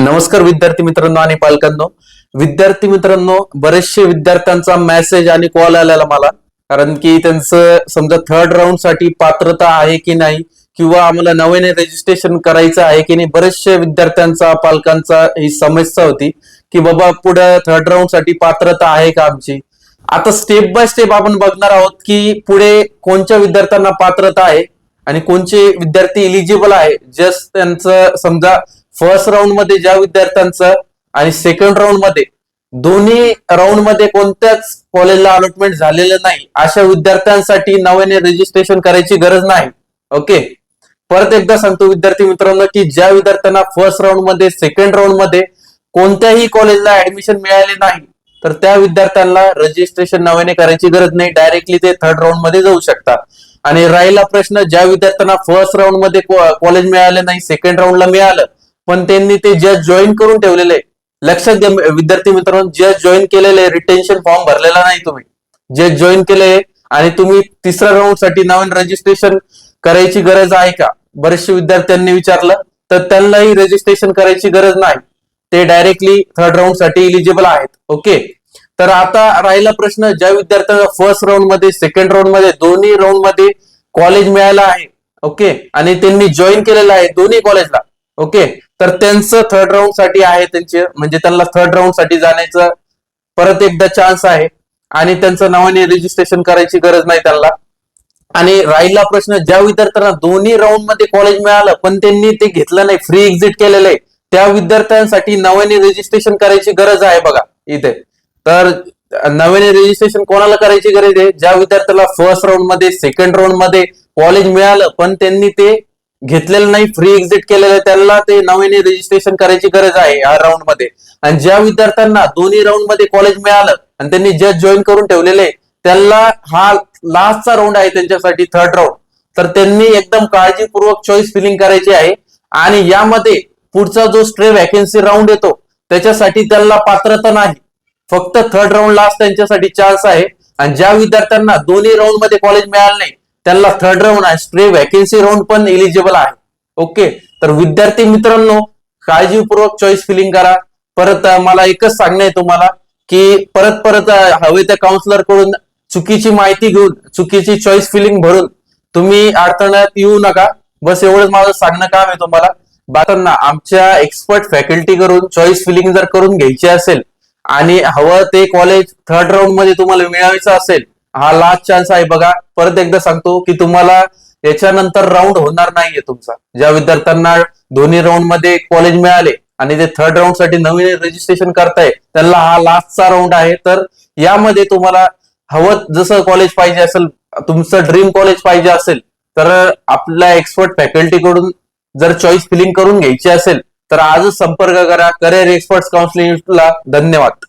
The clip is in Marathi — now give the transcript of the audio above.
नमस्कार विद्यार्थी मित्रांनो आणि पालकांनो. विद्यार्थी मित्रांनो बरेचसे विद्यार्थ्यांचा मेसेज आणि कॉल आलेला मला. कारण की त्यांचं समजा थर्ड राऊंडसाठी पात्रता आहे की नाही किंवा आम्हाला नव्याने रजिस्ट्रेशन करायचं आहे की नाही बरेचशे विद्यार्थ्यांचा पालकांचा ही समस्या होती की बाबा पुढे थर्ड राऊंडसाठी पात्रता आहे का आमची? आता स्टेप बाय स्टेप आपण बघणार आहोत की पुढे कोणत्या विद्यार्थ्यांना पात्रता आहे आणि कोणते विद्यार्थी इलिजिबल आहे. जस्ट त्यांचं समजा फर्स्ट राऊंडमध्ये ज्या विद्यार्थ्यांचं आणि सेकंड राऊंडमध्ये दोन्ही राऊंडमध्ये कोणत्याच कॉलेजला अलॉटमेंट झालेलं नाही. अशा विद्यार्थ्यांसाठी नव्याने रजिस्ट्रेशन करायची गरज नाही. ओके परत एकदा सांगतो विद्यार्थी मित्रांनो की ज्या विद्यार्थ्यांना फर्स्ट राऊंडमध्ये सेकंड राऊंडमध्ये कोणत्याही कॉलेजला ऍडमिशन मिळाले नाही तर त्या विद्यार्थ्यांना रजिस्ट्रेशन नव्याने करायची गरज नाही. डायरेक्टली ते थर्ड राऊंडमध्ये जाऊ शकतात. आणि राहिला प्रश्न ज्या विद्यार्थ्यांना फर्स्ट राऊंडमध्ये कॉलेज मिळाले नाही सेकंड राऊंडला मिळालं पण त्यांनी ते जस्ट जॉईन करून ठेवलेले आहे. लक्षात घ्या विद्यार्थी मित्रांनो जस्ट जॉईन केलेले रिटेन्शन फॉर्म भरलेला नाही तुम्ही. जे जॉईन केले आणि तुम्ही तिसऱ्या राऊंडसाठी नवीन रजिस्ट्रेशन करायची गरज आहे का? बरेचसे विद्यार्थ्यांनी विचारलं तर त्यांनाही रजिस्ट्रेशन करायची गरज नाही. ते डायरेक्टली थर्ड राऊंडसाठी इलिजिबल आहेत. ओके तर आता राहिला प्रश्न ज्या विद्यार्थ्यांना फर्स्ट राऊंडमध्ये सेकंड राऊंडमध्ये दोन्ही राऊंडमध्ये कॉलेज मिळालं आहे. ओके आणि त्यांनी जॉईन केलेलं आहे दोन्ही कॉलेजला ओके तर त्यांचं थर्ड राऊंडसाठी आहे त्यांचे म्हणजे त्यांना थर्ड राऊंडसाठी जाण्याचं परत एकदा चान्स आहे. आणि त्यांचं नावाने रजिस्ट्रेशन करायची गरज नाही त्यांना. आणि राहिला प्रश्न ज्या विद्यार्थ्यांना दोन्ही राऊंडमध्ये कॉलेज मिळालं पण त्यांनी ते घेतलं नाही फ्री एक्झिट केलेलं आहे त्या विद्यार्थ्यांसाठी नव्याने रजिस्ट्रेशन करायची गरज आहे बघा इथे. तर नव्याने रजिस्ट्रेशन कोणाला करायची गरज आहे? ज्या विद्यार्थ्याला फर्स्ट राऊंडमध्ये सेकंड राऊंडमध्ये कॉलेज मिळालं पण त्यांनी ते घेतलेलं नाही फ्री एक्झिट केलेलं आहे, त्यांना ते नव्याने रजिस्ट्रेशन करायची गरज आहे या राऊंडमध्ये. आणि ज्या विद्यार्थ्यांना दोन्ही राऊंडमध्ये कॉलेज मिळालं आणि त्यांनी जज जॉईन करून ठेवलेले आहे, त्यांना हा लास्टचा राऊंड आहे त्यांच्यासाठी थर्ड राऊंड तर त्यांनी एकदम काळजीपूर्वक चॉईस फिलिंग करायची आहे. आणि यामध्ये पुढचा जो स्ट्रे वॅकेन्सी राऊंड येतो त्याच्यासाठी त्यांना पात्रता नाही. फक्त थर्ड राऊंड लास्ट त्यांच्यासाठी चान्स आहे. आणि ज्या विद्यार्थ्यांना दोन्ही राऊंडमध्ये कॉलेज मिळालं नाही त्यांना थर्ड राऊंड आहे. स्प्रे व्हॅकेन्सी राऊंड पण एलिजिबल आहे. ओके तर विद्यार्थी मित्रांनो काळजीपूर्वक चॉईस फिलिंग करा. परत मला एकच सांगणं आहे तुम्हाला की परत परत हवे त्या काउन्सिलरकडून चुकीची माहिती घेऊन चुकीची चॉईस फिलिंग भरून तुम्ही अडथळ्यात येऊ नका. बस एवढंच माझं सांगणं काम आहे तुम्हाला. बातांना आमच्या एक्सपर्ट फॅकल्टी करून चॉईस फिलिंग जर करून घ्यायची असेल आणि हवं ते कॉलेज थर्ड राऊंडमध्ये तुम्हाला मिळवायचं असेल हा लास्ट चान्स आहे बघा. परत एकदा सांगतो की तुम्हाला याच्यानंतर राऊंड होणार नाहीये तुमचा. ज्या विद्यार्थ्यांना दोन्ही राऊंडमध्ये कॉलेज मिळाले आणि ते थर्ड राऊंडसाठी नवीन रजिस्ट्रेशन करताय त्यांना हा लास्टचा राऊंड आहे. तर यामध्ये तुम्हाला हवं जसं कॉलेज पाहिजे असेल तुमचं ड्रीम कॉलेज पाहिजे असेल तर आपल्या एक्सपर्ट फॅकल्टीकडून जर चॉईस फिलिंग करून घ्यायची असेल तर आजच संपर्क करा. करिअर एक्सपर्ट काउन्सिलिंग ला धन्यवाद.